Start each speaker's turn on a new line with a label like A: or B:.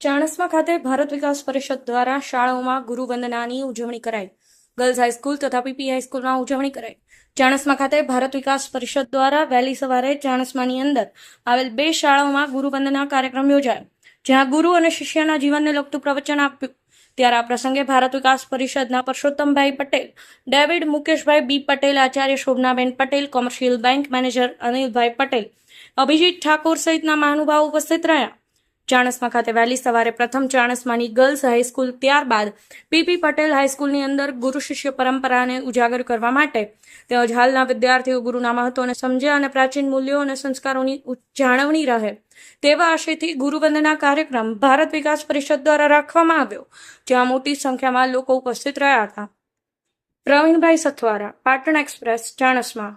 A: ચાણસ્મા ખાતે ભારત વિકાસ પરિષદ દ્વારા શાળાઓમાં ગુરુવંદનાની ઉજવણી કરાઈ. ગર્લ્સ હાઈસ્કૂલ તથા પીપી હાઈસ્કૂલમાં ઉજવણી કરાઈ. ચાણસ્મા ખાતે ભારત વિકાસ પરિષદ દ્વારા વહેલી સવારે ચાણસ્માની અંદર આવેલ બે શાળાઓમાં ગુરુવંદના કાર્યક્રમ યોજાયો, જ્યાં ગુરુ અને શિષ્યના જીવનને લગતું પ્રવચન આપ્યું. ત્યારે આ પ્રસંગે ભારત વિકાસ પરિષદના Parsottambhai Patel, David Mukeshbhai B Patel, Acharya Shobhanaben Patel, commercial bank manager Anilbhai Patel, Abhijit Thakor સહિતના મહાનુભાવ ઉપસ્થિત રહ્યા. ચાણસ્મા ખાતે વહેલી સવારે પ્રથમ ચાણસમાની ગર્લ્સ હાઈસ્કૂલ ત્યારબાદ પીપી પટેલ હાઈસ્કૂલની અંદર ગુરુ શિષ્ય પરંપરાને ઉજાગર કરવા માટે તેમજ હાલના વિદ્યાર્થીઓ ગુરુના મહત્વને સમજે અને પ્રાચીન મૂલ્યો અને સંસ્કારોની જાળવણી રહે તેવા આશયથી ગુરુવંદના કાર્યક્રમ ભારત વિકાસ પરિષદ દ્વારા રાખવામાં આવ્યો, જ્યાં મોટી સંખ્યામાં લોકો ઉપસ્થિત રહ્યા હતા. પ્રવીણભાઈ સથવારા, પાટણ એક્સપ્રેસ, ચાણસ્મા.